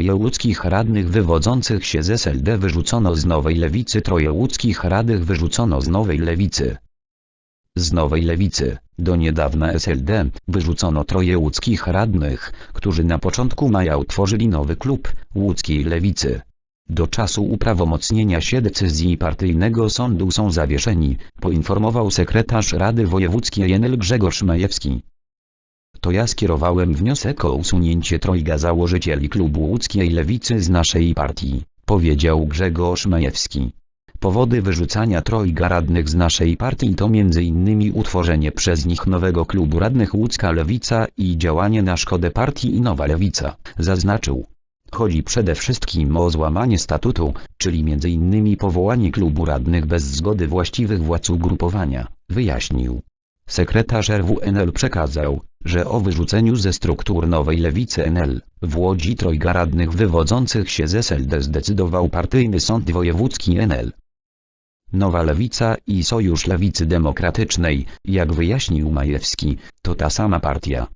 troje łódzkich radnych wywodzących się z SLD wyrzucono z Nowej Lewicy troje łódzkich radnych wyrzucono z Nowej Lewicy. Z Nowej Lewicy, do niedawna SLD, wyrzucono troje łódzkich radnych, którzy na początku maja utworzyli nowy klub, łódzkiej Lewicy. Do czasu uprawomocnienia się decyzji partyjnego sądu są zawieszeni, poinformował sekretarz Rady Wojewódzkiej Enel Grzegorz Majewski. To ja skierowałem wniosek o usunięcie trojga założycieli klubu łódzkiej lewicy z naszej partii, powiedział Grzegorz Majewski. Powody wyrzucania trojga radnych z naszej partii to m.in. utworzenie przez nich nowego klubu radnych Łódzka Lewica i działanie na szkodę partii i Nowa Lewica, zaznaczył. Chodzi przede wszystkim o złamanie statutu, czyli m.in. powołanie klubu radnych bez zgody właściwych władz ugrupowania, wyjaśnił. Sekretarz RWNL przekazał, że o wyrzuceniu ze struktur nowej lewicy NL w Łodzi trojga radnych wywodzących się z SLD zdecydował partyjny sąd wojewódzki NL. Nowa Lewica i Sojusz Lewicy Demokratycznej, jak wyjaśnił Majewski, to ta sama partia.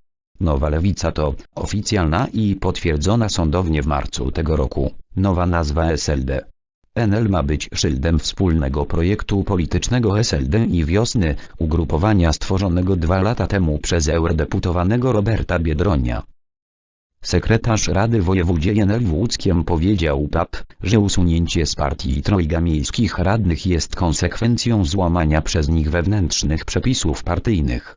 Nowa Lewica to oficjalna i potwierdzona sądownie w marcu tego roku nowa nazwa SLD. NL ma być szyldem wspólnego projektu politycznego SLD i wiosny, ugrupowania stworzonego dwa lata temu przez eurodeputowanego Roberta Biedronia. Sekretarz Rady Wojewodzie NL w Łódzkiem powiedział PAP, że usunięcie z partii trojga miejskich radnych jest konsekwencją złamania przez nich wewnętrznych przepisów partyjnych.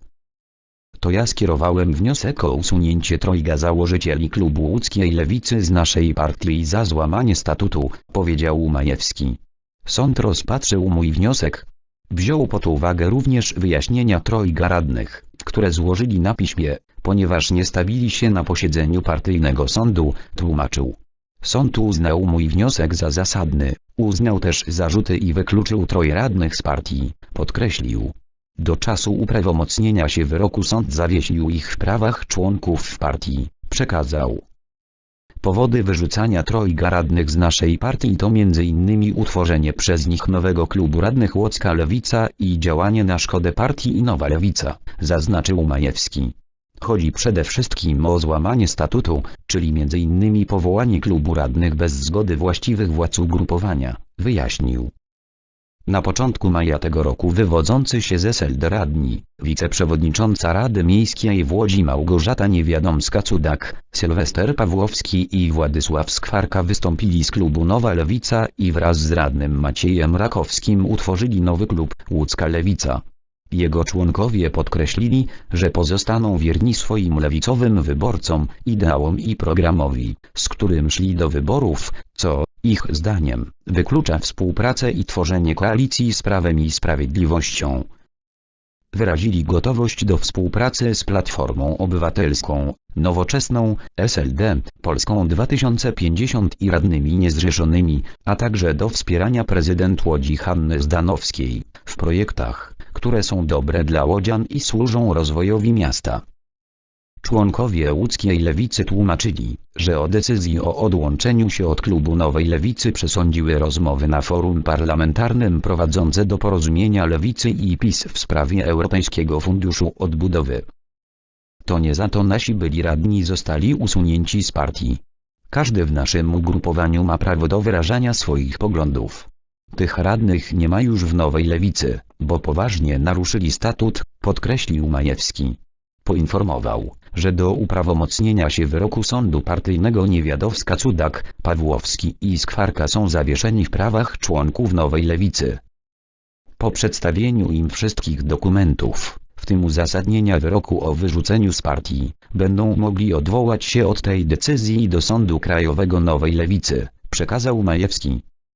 To ja skierowałem wniosek o usunięcie trojga założycieli klubu łódzkiej lewicy z naszej partii za złamanie statutu, powiedział Majewski. Sąd rozpatrzył mój wniosek. Wziął pod uwagę również wyjaśnienia trojga radnych, które złożyli na piśmie, ponieważ nie stawili się na posiedzeniu partyjnego sądu, tłumaczył. Sąd uznał mój wniosek za zasadny, uznał też zarzuty i wykluczył troje radnych z partii, podkreślił. Do czasu uprawomocnienia się wyroku sąd zawiesił ich w prawach członków partii, przekazał. Powody wyrzucania trojga radnych z naszej partii to m.in. utworzenie przez nich nowego klubu radnych Łocka Lewica i działanie na szkodę partii i Nowa Lewica, zaznaczył Majewski. Chodzi przede wszystkim o złamanie statutu, czyli m.in. powołanie klubu radnych bez zgody właściwych władz ugrupowania, wyjaśnił. Na początku maja tego roku wywodzący się z SLD radni, wiceprzewodnicząca Rady Miejskiej w Łodzi Małgorzata Niewiadomska-Cudak, Sylwester Pawłowski i Władysław Skwarka wystąpili z klubu Nowa Lewica i wraz z radnym Maciejem Rakowskim utworzyli nowy klub Łódzka Lewica. Jego członkowie podkreślili, że pozostaną wierni swoim lewicowym wyborcom, ideałom i programowi, z którym szli do wyborów, co, ich zdaniem, wyklucza współpracę i tworzenie koalicji z Prawem i Sprawiedliwością. Wyrazili gotowość do współpracy z Platformą Obywatelską, Nowoczesną, SLD, Polską 2050 i radnymi niezrzeszonymi, a także do wspierania prezydent Łodzi Hanny Zdanowskiej, w projektach, które są dobre dla łodzian i służą rozwojowi miasta. Członkowie łódzkiej lewicy tłumaczyli, że o decyzji o odłączeniu się od klubu Nowej Lewicy przesądziły rozmowy na forum parlamentarnym prowadzące do porozumienia lewicy i PiS w sprawie Europejskiego Funduszu Odbudowy. To nie za to nasi byli radni zostali usunięci z partii. Każdy w naszym ugrupowaniu ma prawo do wyrażania swoich poglądów. Tych radnych nie ma już w Nowej Lewicy, bo poważnie naruszyli statut, podkreślił Majewski. Poinformował, że do uprawomocnienia się wyroku sądu partyjnego Niewiadowska-Cudak, Pawłowski i Skwarka są zawieszeni w prawach członków Nowej Lewicy. Po przedstawieniu im wszystkich dokumentów, w tym uzasadnienia wyroku o wyrzuceniu z partii, będą mogli odwołać się od tej decyzji do Sądu Krajowego Nowej Lewicy, przekazał Majewski.